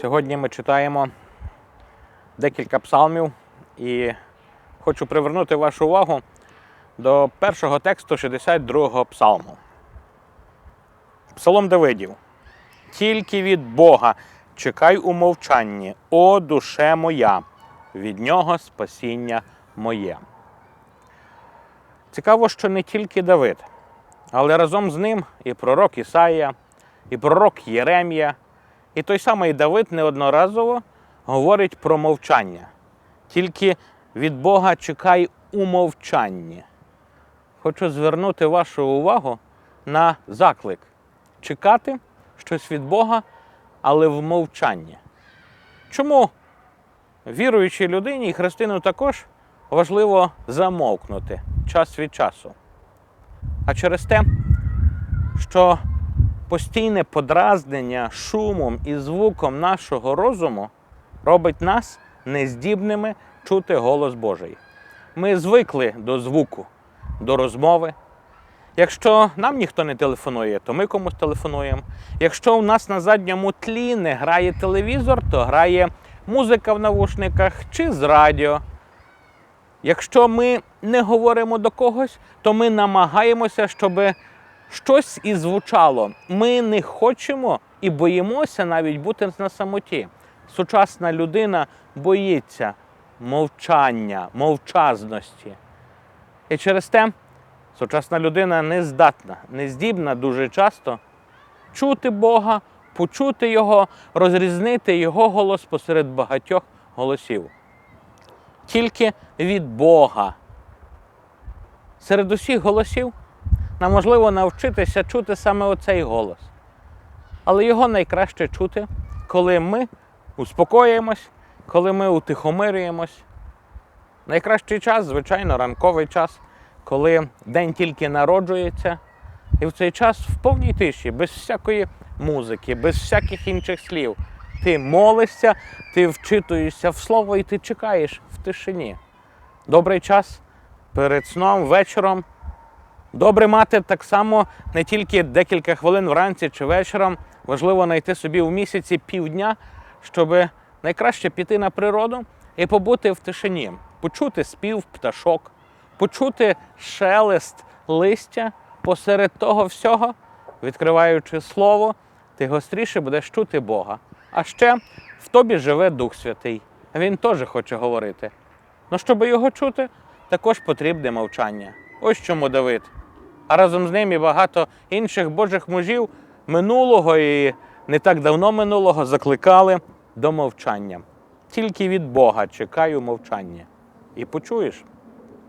Сьогодні ми читаємо декілька псалмів і хочу привернути вашу увагу до першого тексту 62-го псалму. Псалом Давидів. Тільки від Бога чекай у мовчанні, о душе моя, від нього спасіння моє. Цікаво, що не тільки Давид, але разом з ним і пророк Ісаїя, і пророк Єремія, і той самий Давид неодноразово говорить про мовчання. Тільки від Бога чекай у мовчанні. Хочу звернути вашу увагу на заклик чекати щось від Бога, але в мовчанні. Чому віруючій людині і христину також важливо замовкнути час від часу? А через те, що постійне подразнення шумом і звуком нашого розуму робить нас нездібними чути голос Божий. Ми звикли до звуку, до розмови. Якщо нам ніхто не телефонує, то ми комусь телефонуємо. Якщо у нас на задньому тлі не грає телевізор, то грає музика в навушниках чи з радіо. Якщо ми не говоримо до когось, то ми намагаємося, щоб щось і звучало. Ми не хочемо і боїмося навіть бути на самоті. Сучасна людина боїться мовчання, мовчазності. І через те сучасна людина не здатна, не здібна дуже часто чути Бога, почути Його, розрізнити Його голос посеред багатьох голосів. Тільки від Бога. Серед усіх голосів нам можливо навчитися чути саме оцей голос. Але його найкраще чути, коли ми успокоїмось, коли ми утихомирюємось. Найкращий час, звичайно, ранковий час, коли день тільки народжується, і в цей час в повній тиші, без всякої музики, без всяких інших слів. Ти молишся, ти вчитуєшся в слово і ти чекаєш в тишині. Добрий час перед сном, вечором. Добре мати так само не тільки декілька хвилин вранці чи вечором. Важливо знайти собі в місяці півдня, щоб найкраще піти на природу і побути в тишині, почути спів пташок, почути шелест листя посеред того всього, відкриваючи слово, ти гостріше будеш чути Бога. А ще в тобі живе Дух Святий. Він теж хоче говорити. Ну, щоб його чути, також потрібне мовчання. Ось чому Давид. А разом з ним і багато інших Божих мужів минулого і не так давно минулого закликали до мовчання. Тільки від Бога чекаю мовчання. І почуєш.